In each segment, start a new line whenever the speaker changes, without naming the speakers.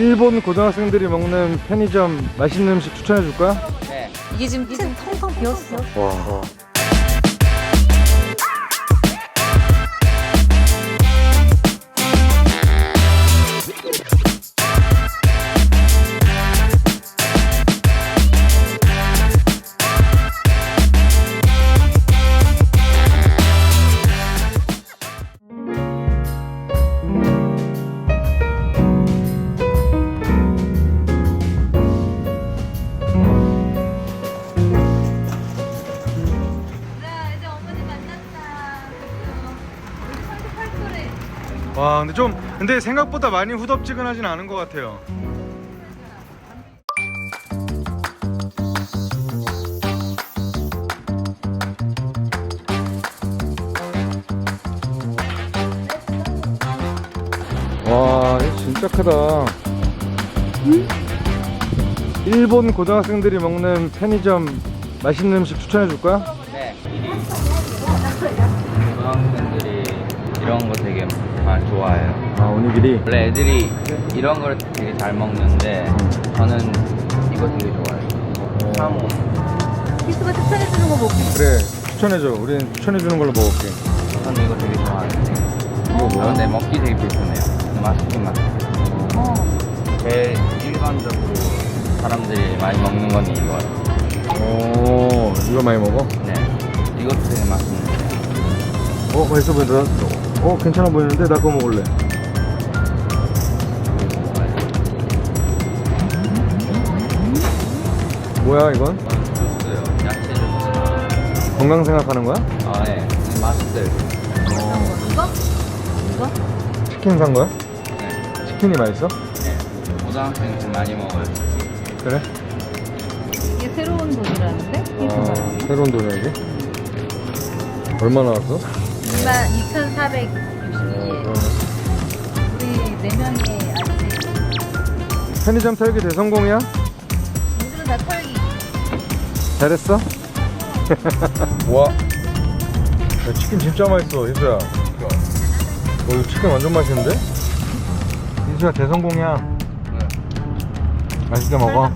일본 고등학생들이 먹는 편의점 맛있는 음식 추천해 줄 거야?
네.
이게 지금 텅- 텅텅 비었어.
와. 근데 좀 근데 생각보다 많이 후덥지근하진 않은 것 같아요. 와, 이거 진짜 크다. 일본 고등학생들이 먹는 편의점 맛있는 음식 추천해 줄 거야?
네. 고등학생들이 이런 거 되게 많이 좋아해요.
아, 오니기리.
원래 애들이 이런 걸 되게 잘 먹는데 저는 이거 되게 좋아해요. 사모.
키스가 추천해주는 거 먹고.
그래, 추천해 줘. 우린 추천해 주는 걸로 먹을게.
저는 이거 되게 좋아해요.
이거 뭐야?
근데 먹기 되게 불편해요. 맛있긴 맛있어요.
어.
제일 일반적으로 사람들이 많이 먹는 건 이거예요.
오, 이거 많이 먹어?
네. 이것도 되게 맛있는데.
어, 맛있어 보인다. 어, 괜찮아 보이는데 나 그거 먹을래. 뭐야 이건?
주스요. 야채 주스.
건강 생각하는 거야?
아, 네. 맛있어요.
이거? 이거?
치킨 산 거야?
네.
치킨이 맛있어?
네. 고등학생들 많이 먹어요.
그래?
이게 새로운 돈이라는데?
아, 새로운 돈이야 이게? 얼마 나왔어?
2만 2,462엔. 우리 네 명이 아직
편의점 털기 대성공이야?
오늘은 다 털기.
잘했어? 와. 야, 치킨 진짜 맛있어, 희수야. 어, 이거 치킨 완전 맛있는데? 희수야, 대성공이야.
네.
맛있게 먹어.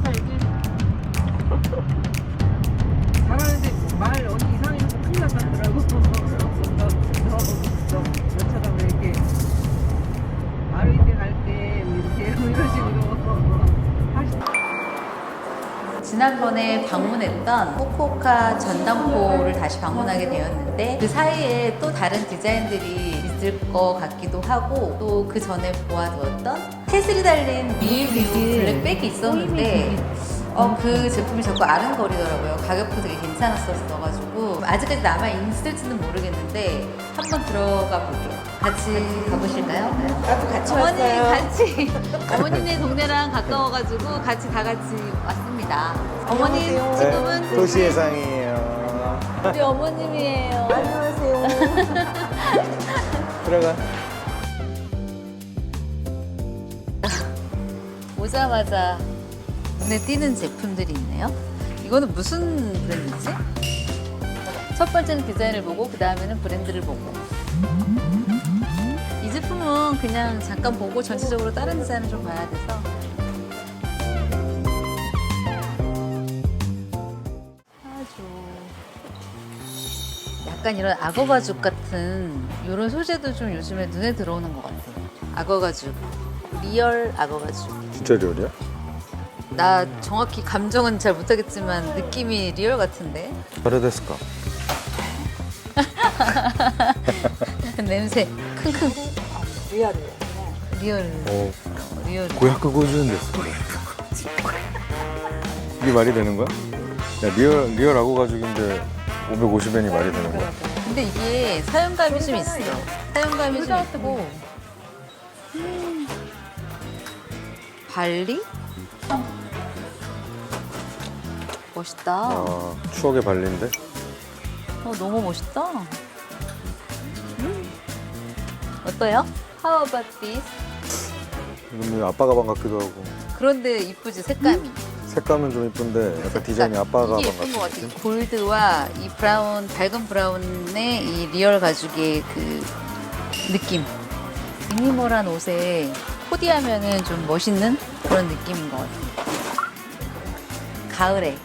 지난번에 방문했던 후쿠오카 전당포를 다시 방문하게 되었는데 그 사이에 또 다른 디자인들이 있을 것 같기도 하고 또 그 전에 보아두었던 테슬이 달린 미일뷰 블랙백이 있었는데 어, 그 제품이 자꾸 아른거리더라고요. 가격도 되게 괜찮았었어가지고 아직까지 남아 있을지는 모르겠는데 한번 들어가 볼게요. 같이 가보실까요?
나도 같이
어머니
왔어요.
같이 어머니네 동네랑 가까워가지고 같이 다 같이 왔습니다. 어머니
안녕하세요.
지금은
네, 도시 예상이에요.
우리 어머님이에요.
안녕하세요.
들어가.
오자마자 눈에 띄는 제품들이 있네요. 이거는 무슨 브랜드지? 첫 번째는 디자인을 보고 그 다음에는 브랜드를 보고. 이 제품은 그냥 잠깐 보고 전체적으로 다른 디자인을 좀 봐야 돼서. 아주 약간 이런 악어 가죽 같은 이런 소재도 좀 요즘에 눈에 들어오는 것 같아요. 악어 가죽, 리얼 악어 가죽.
진짜 리얼이야?
나 정확히 감정은 잘 못하겠지만 느낌이 리얼 같은데
잘해됐을까?
냄새 킁킁
리얼이에요.
리얼
어,
리얼
고약하고 고주는 됐어. 이게 말이 되는 거야? 야, 리얼, 리얼 하고 가죽인데 550엔이 말이 되는 거야?
근데 이게 사용감이 좀 있어 사용감이 좀 있고 음. 발리 멋있다
아, 추억의 발리인데?
어, 너무 멋있다 음. 어때요? How about this?
이건 아빠 가방 같기도 하고.
그런데 이쁘지 색감이
색감은 좀 이쁜데 약간 디자인이 아빠 가방
이게 예쁜 것
같은
같아.
느낌?
골드와 이 브라운 밝은 브라운의 이 리얼 가죽의 그 느낌. 미니멀한 옷에 코디하면은 좀 멋있는 그런 느낌인 것 같아요. 가을에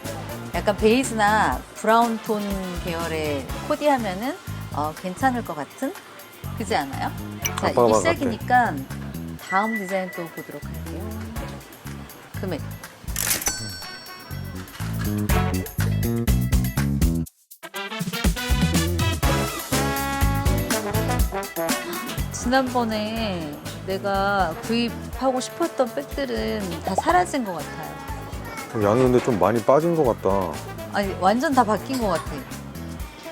약간 베이지나 브라운 톤 계열의 코디하면은 어, 괜찮을 것 같은 그지 않아요? 자,
아빠가
시작이니까 다음 디자인 또 보도록 할게요. 금액. 지난번에 내가 구입하고 싶었던 백들은 다 사라진 것 같아요.
양이 근데 좀 많이 빠진 것 같다.
아니 완전 다 바뀐 것 같아.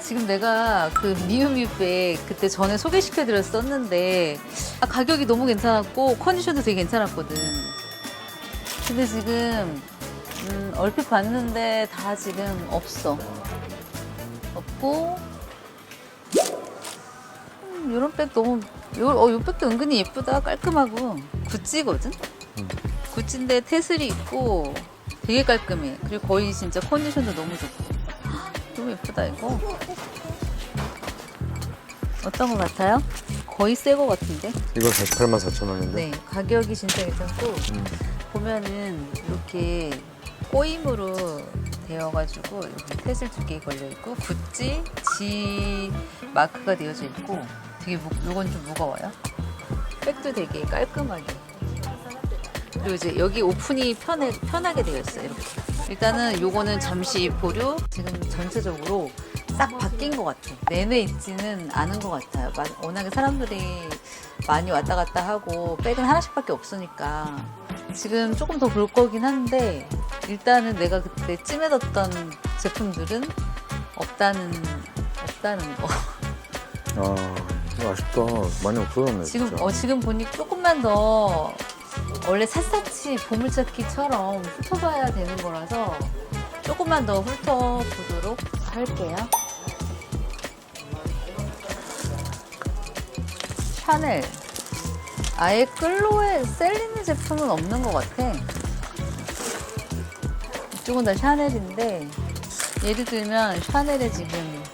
지금 내가 그 미우미백 그때 전에 소개시켜드렸었는데 아, 가격이 너무 괜찮았고 컨디션도 되게 괜찮았거든. 근데 지금 음, 얼핏 봤는데 다 지금 없어. 없고 음, 이런 백 너무 요, 어, 요 백도 은근히 예쁘다 깔끔하고 구찌거든.
음.
구찌인데 테슬이 있고 되게 깔끔해. 그리고 거의 진짜 컨디션도 너무 좋고. 너무 예쁘다, 이거. 어떤 것 같아요? 거의 새 거 같은데?
이거 48만 4천 원인데.
네, 가격이 진짜 괜찮고,
음.
보면은 이렇게 꼬임으로 되어가지고, 이렇게 테슬 두 개 걸려있고, 구찌, G 마크가 되어져 있고, 되게, 무, 요건 좀 무거워요. 백도 되게 깔끔하게. 그리고 이제 여기 오픈이 편해, 편하게 되어 있어요. 이렇게. 일단은 요거는 잠시 보류. 지금 전체적으로 싹 바뀐 것 같아. 내내 있지는 않은 것 같아요. 마- 워낙에 사람들이 많이 왔다 갔다 하고 백은 하나씩밖에 없으니까 지금 조금 더 볼 거긴 한데 일단은 내가 그때 찜해뒀던 제품들은 없다는 없다는 거.
아, 아쉽다. 많이 없어졌네.
지금
진짜.
어 지금 보니 조금만 더 원래 샅샅이 보물찾기처럼 훑어봐야 되는 거라서 조금만 더 훑어보도록 할게요. 샤넬 아예 끌로에 셀리는 제품은 없는 것 같아. 이쪽은 다 샤넬인데 예를 들면 샤넬에 지금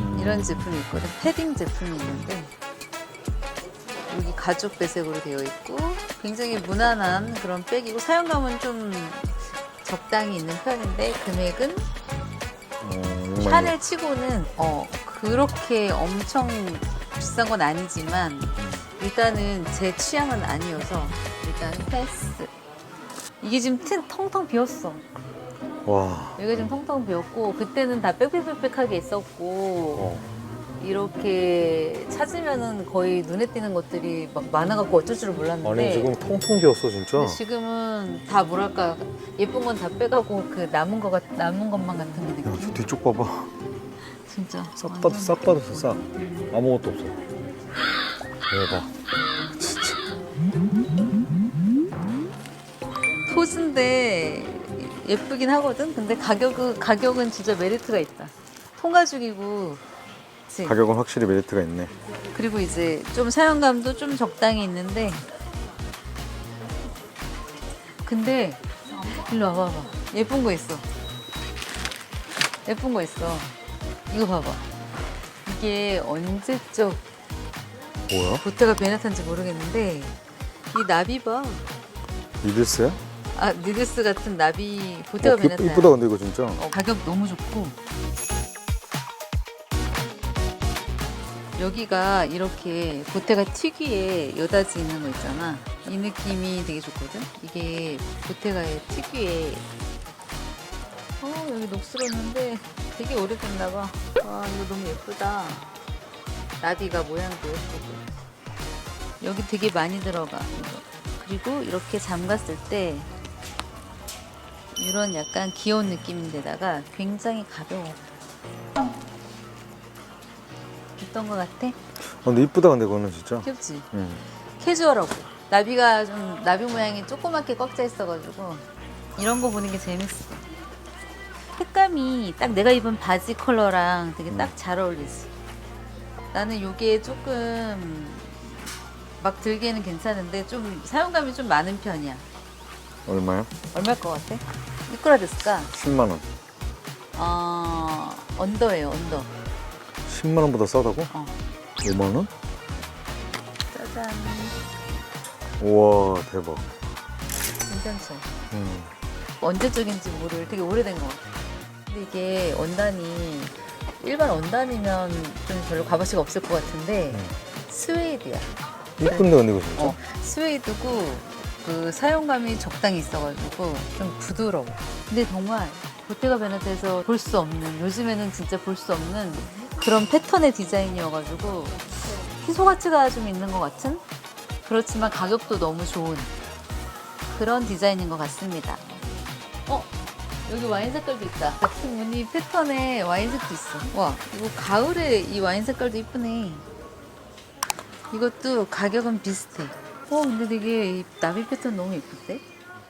음.
이런 제품이 있거든. 패딩 제품이 있는데 여기 가죽 배색으로 되어 있고 굉장히 무난한 그런 백이고 사용감은 좀 적당히 있는 편인데 금액은
어, 6만
샤넬 치고는 어 그렇게 엄청 비싼 건 아니지만 일단은 제 취향은 아니어서 일단 패스. 이게 지금 튼 텅텅 비었어.
와.
여기가 지금 텅텅 비었고 그때는 다 빽빽빽빽하게 있었고
어.
이렇게 찾으면은 거의 눈에 띄는 것들이 막 많아갖고 어쩔 줄을 몰랐는데
아니 지금 통통 비었어 진짜.
근데 지금은 다 뭐랄까 예쁜 건 다 빼가고 그 남은 거 같, 남은 것만 같은 게
야, 저
느낌.
뒤쪽 봐봐.
진짜.
싹
완전.
빠졌어, 싹 빠졌어, 싹. 아무것도 없어. 대박.
토즈인데 예쁘긴 하거든. 근데 가격은 가격은 진짜 메리트가 있다. 통가죽이고. 그치?
가격은 확실히 메리트가 있네.
그리고 이제 좀 사용감도 좀 적당히 있는데 근데 일로 와봐 봐 예쁜 거 있어 예쁜 거 있어 이거 봐봐 이게 언제적
뭐야?
보태가 베네타인지 모르겠는데 이 나비 봐아
이드스야?
니드스 같은 나비 보태가
어, 이-
베네타야
이쁘다 근데 이거 진짜.
어, 가격 너무 좋고 여기가 이렇게 보테가 특유의 여다지 있는 거 있잖아. 이 느낌이 되게 좋거든? 이게 보테가의 특유의 어 여기 녹슬었는데 되게 오래됐나 봐 와 이거 너무 예쁘다. 나비가 모양도 예쁘고. 여기 되게 많이 들어가. 그리고 이렇게 잠갔을 때 이런 약간 귀여운 느낌인데다가 굉장히 가벼워. 어떤 것 같아?
아, 근데 이쁘다 근데 그거는 진짜.
귀엽지?
응.
캐주얼하고. 나비가 좀, 나비 모양이 조그맣게 꽉 차 있어가지고, 이런 거 보는 게 재밌어. 색감이 딱 내가 입은 바지 컬러랑 되게 딱 잘 어울리지. 나는 이게 조금 막 들기에는 괜찮은데 좀 사용감이 좀 많은 편이야.
얼마야?
얼마일 것 같아? 이꾸라 됐을까?
10만 원.
어, 언더예요, 언더.
10만 원보다 싸다고?
어.
5만 원?
짜잔. 짠.
우와 대박.
괜찮죠?
음.
언제적인지 모를 되게 오래된 것 같아요. 근데 이게 원단이 일반 원단이면 좀 별로 값어치가 없을 것 같은데
음.
스웨이드야.
이쁜데 근데 이거 진짜?
어, 스웨이드고 그 사용감이 적당히 있어가지고 좀 부드러워. 근데 정말 보테가 베네트에서 볼 수 없는 요즘에는 진짜 볼 수 없는 그런 패턴의 디자인이어가지고 희소 가치가 좀 있는 것 같은 그렇지만 가격도 너무 좋은 그런 디자인인 것 같습니다. 어 여기 와인 색깔도 있다. 같은 무늬 패턴의 와인색도 있어. 와 이거 가을에 이 와인 색깔도 이쁘네. 이것도 가격은 비슷해. 어, 근데 되게 이 나비 패턴 너무 예쁜데?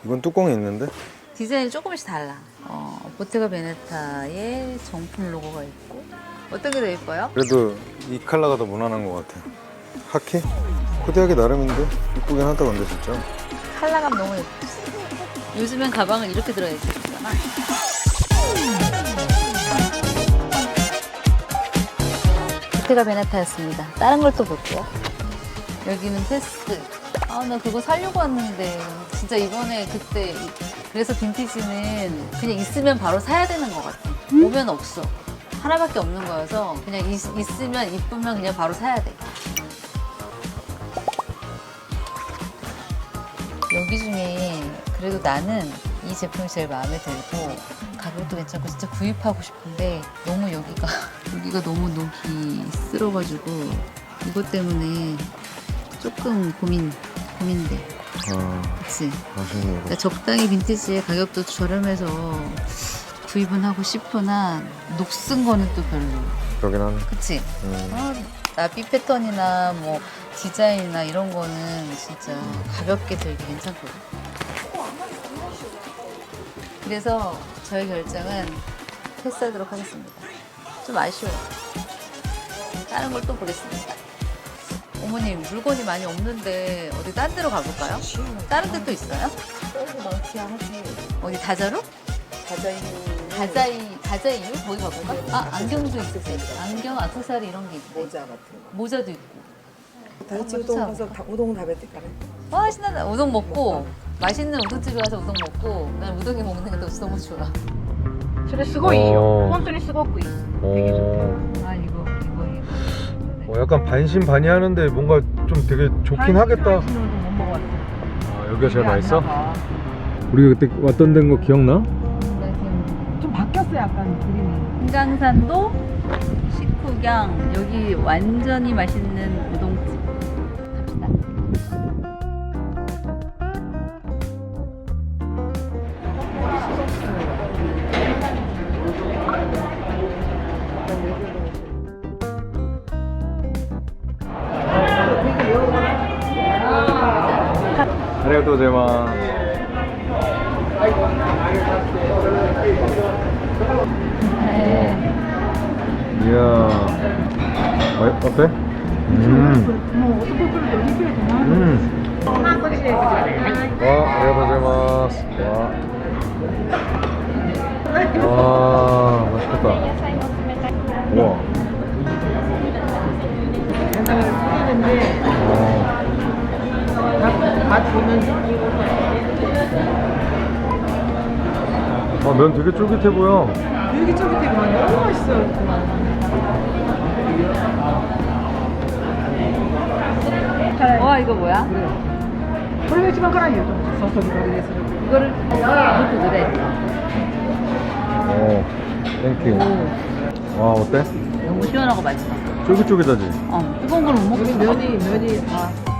이건 뚜껑이 있는데?
디자인이 조금씩 달라. 어, 보테가 베네타의 정품 로고가 있고. 어떤 게 더 예뻐요?
그래도 이 컬러가 더 무난한 것 같아. 하키? 코디하기 나름인데 이쁘긴 하다 근데 진짜.
컬러감 너무 예쁘지? 요즘엔 가방을 이렇게 들어야 되잖아. 보테가 베네타였습니다. 다른 걸 또 볼게요. 여기는 테스트. 아, 나 그거 사려고 왔는데. 진짜 이번에 그때. 그래서 빈티지는 그냥 있으면 바로 사야 되는 것 같아. 오면 없어. 하나밖에 없는 거여서 그냥 있, 있으면 이쁘면 그냥 바로 사야 돼. 여기 중에 그래도 나는 이 제품이 제일 마음에 들고 가격도 괜찮고 진짜 구입하고 싶은데 너무 여기가 여기가 너무 녹이 쓸어가지고 이것 때문에 조금 고민 고민돼.
아
그치?
아쉽네.
그러니까 적당히 빈티지에 가격도 저렴해서 구입은 하고 싶으나 녹슨 거는 또 별로.
그러긴 하네.
그치?
음.
아, 나비 패턴이나 뭐 디자인이나 이런 거는 진짜 가볍게 들기 괜찮거든. 그래서 저희 결정은 패스하도록 하겠습니다. 좀 아쉬워. 다른 걸 또 보겠습니다. 어머님 물건이 많이 없는데 어디 딴 데로 가볼까요? 다른 데 또 있어요? 어디 다자루?
가자이
다자이 다자이유 거기 가볼까? 아 안경도 있으세요. 안경, 액세서리 이런 게 있고
모자 같은 거.
모자도 있고.
다이치
한번
우동 가서 다, 우동 다 뱉을까래
와 신난다. 우동 먹고 맛있는 우동집에 가서 우동 먹고 난 우동이 먹는 게 너무 너무 좋아.
それすごいいいよ
어.
本当にすごくいい
어.
아 이거 이거 이거.
어, 약간 반신반의하는데 뭔가 좀 되게 좋긴 하겠다.
못 먹어봤어
아, 여기가 제일 맛있어? 우리가 그때 왔던 데인 거 기억나?
좀 바뀌었어 약간 그림이
금강산도 식후경 여기 완전히 맛있는 우동집 갑시다.
아리가또 고자이마스.
네.
이야. 어, 어때? 음. 음. 와, 어, 안녕하세요. 와. 와, 맛있겠다. 우와. 아, 면 되게 쫄깃해 보여.
쫄깃쫄깃해 막 너무 맛있어요. 네.
와 이거 뭐야?
네. 홀레지만 가라요 좀 소소기 가리에서
이거를 이렇게 그래.
오, 땡큐. 와 어때?
너무 시원하고 맛있어.
쫄깃쫄깃하지?
어, 뜨거운 걸 못 먹고 여기
면이 면이 아.